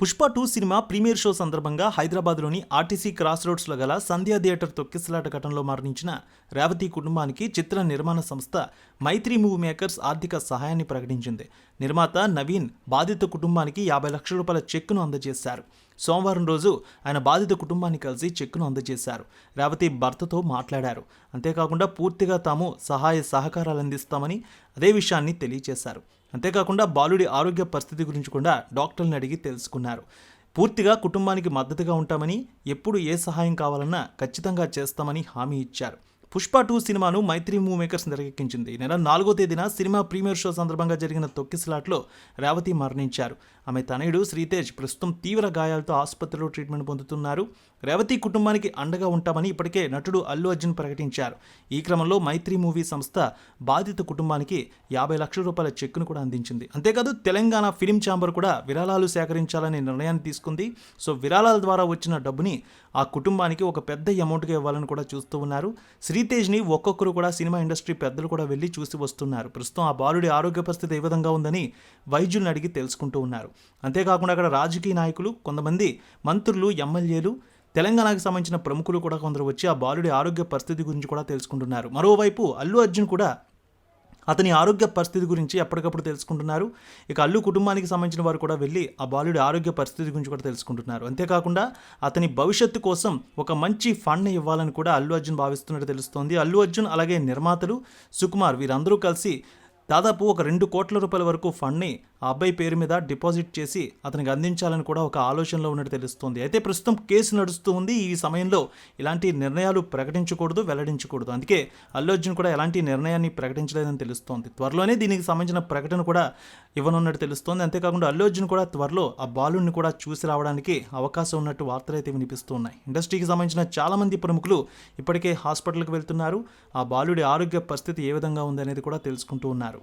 Pushpa two సినిమా premiere show సందర్భంగా హైదరాబాద్లోని ఆర్టీసీ క్రాస్ రోడ్స్లో గల సంధ్యా థియేటర్ తొక్కిసలాట ఘటనలో మరణించిన రేవతి కుటుంబానికి చిత్ర నిర్మాణ సంస్థ మైత్రి మూవీ మేకర్స్ ఆర్థిక సహాయాన్ని ప్రకటించింది. నిర్మాత నవీన్ బాధిత కుటుంబానికి యాభై లక్షల రూపాయల చెక్కును అందజేశారు. సోమవారం రోజు ఆయన బాధిత కుటుంబాన్ని కలిసి చెక్కును అందజేశారు. రేవతి భర్తతో మాట్లాడారు. అంతేకాకుండా పూర్తిగా తాము సహాయ సహకారాలు అందిస్తామని అదే విషయాన్ని తెలియజేశారు. అంతేకాకుండా బాలుడి ఆరోగ్య పరిస్థితి గురించి కూడా డాక్టర్ని అడిగి తెలుసుకున్నారు. పూర్తిగా కుటుంబానికి మద్దతుగా ఉంటామని ఎప్పుడు ఏ సహాయం కావాలన్నా ఖచ్చితంగా చేస్తామని హామీ ఇచ్చారు. పుష్ప టూ సినిమాను మైత్రి మూవ్ మేకర్స్ తెరకెక్కించింది. ఈ నెల నాలుగో తేదీన సినిమా ప్రీమియర్ షో సందర్భంగా జరిగిన తొక్కిసలాట్లో రేవతి మరణించారు. ఆమె తనయుడు శ్రీతేజ్ ప్రస్తుతం తీవ్ర గాయాలతో ఆసుపత్రిలో ట్రీట్మెంట్ పొందుతున్నారు. రేవతి కుటుంబానికి అండగా ఉంటామని ఇప్పటికే నటుడు అల్లు అర్జున్ ప్రకటించారు. ఈ క్రమంలో మైత్రి మూవీ సంస్థ బాధిత కుటుంబానికి యాభై లక్షల రూపాయల చెక్కును కూడా అందించింది. అంతేకాదు తెలంగాణ ఫిలిం ఛాంబర్ కూడా విరాళాలు సేకరించాలనే నిర్ణయాన్ని తీసుకుంది. సో విరాళాల ద్వారా వచ్చిన డబ్బుని ఆ కుటుంబానికి ఒక పెద్ద అమౌంట్గా ఇవ్వాలని కూడా చూస్తూ ఉన్నారు. శ్రీ శ్రీతేజ్ని ఒక్కొక్కరు కూడా సినిమా ఇండస్ట్రీ పెద్దలు కూడా వెళ్ళి చూసి వస్తున్నారు. ప్రస్తుతం ఆ బాలుడి ఆరోగ్య పరిస్థితి ఏ విధంగా ఉందని వైద్యుల్ని అడిగి తెలుసుకుంటూ ఉన్నారు. అంతేకాకుండా అక్కడ రాజకీయ నాయకులు కొంతమంది మంత్రులు ఎమ్మెల్యేలు తెలంగాణకు సంబంధించిన ప్రముఖులు కూడా కొందరు వచ్చి ఆ బాలుడి ఆరోగ్య పరిస్థితి గురించి కూడా తెలుసుకుంటున్నారు. మరోవైపు అల్లు అర్జున్ కూడా అతని ఆరోగ్య పరిస్థితి గురించి ఎప్పటికప్పుడు తెలుసుకుంటున్నారు. ఇక అల్లు కుటుంబానికి సంబంధించిన వారు కూడా వెళ్ళి ఆ బాలుడి ఆరోగ్య పరిస్థితి గురించి కూడా తెలుసుకుంటున్నారు. అంతేకాకుండా అతని భవిష్యత్తు కోసం ఒక మంచి ఫండ్ ఇవ్వాలని కూడా అల్లు అర్జున్ భావిస్తున్నట్టు తెలుస్తోంది. అల్లు అర్జున్ అలాగే నిర్మాతలు సుకుమార్ వీరందరూ కలిసి దాదాపు ఒక రెండు కోట్ల రూపాయల వరకు ఫండ్ని ఆ అబ్బాయి పేరు మీద డిపాజిట్ చేసి అతనికి అందించాలని కూడా ఒక ఆలోచనలో ఉన్నట్టు తెలుస్తోంది. అయితే ప్రస్తుతం కేసు నడుస్తూ ఉంది. ఈ సమయంలో ఇలాంటి నిర్ణయాలు ప్రకటించకూడదు వెల్లడించకూడదు. అందుకే అల్లు అర్జున్ కూడా ఎలాంటి నిర్ణయాన్ని ప్రకటించలేదని తెలుస్తోంది. త్వరలోనే దీనికి సంబంధించిన ప్రకటన కూడా ఇవ్వనున్నట్టు తెలుస్తోంది. అంతేకాకుండా అల్లు అర్జున్ కూడా త్వరలో ఆ బాలుడిని కూడా చూసి రావడానికి అవకాశం ఉన్నట్టు వార్తలు అయితే వినిపిస్తున్నాయి. ఇండస్ట్రీకి సంబంధించిన చాలామంది ప్రముఖులు ఇప్పటికే హాస్పిటల్కి వెళ్తున్నారు. ఆ బాలుడి ఆరోగ్య పరిస్థితి ఏ విధంగా ఉందనేది కూడా తెలుసుకుంటూ ఉన్నారు.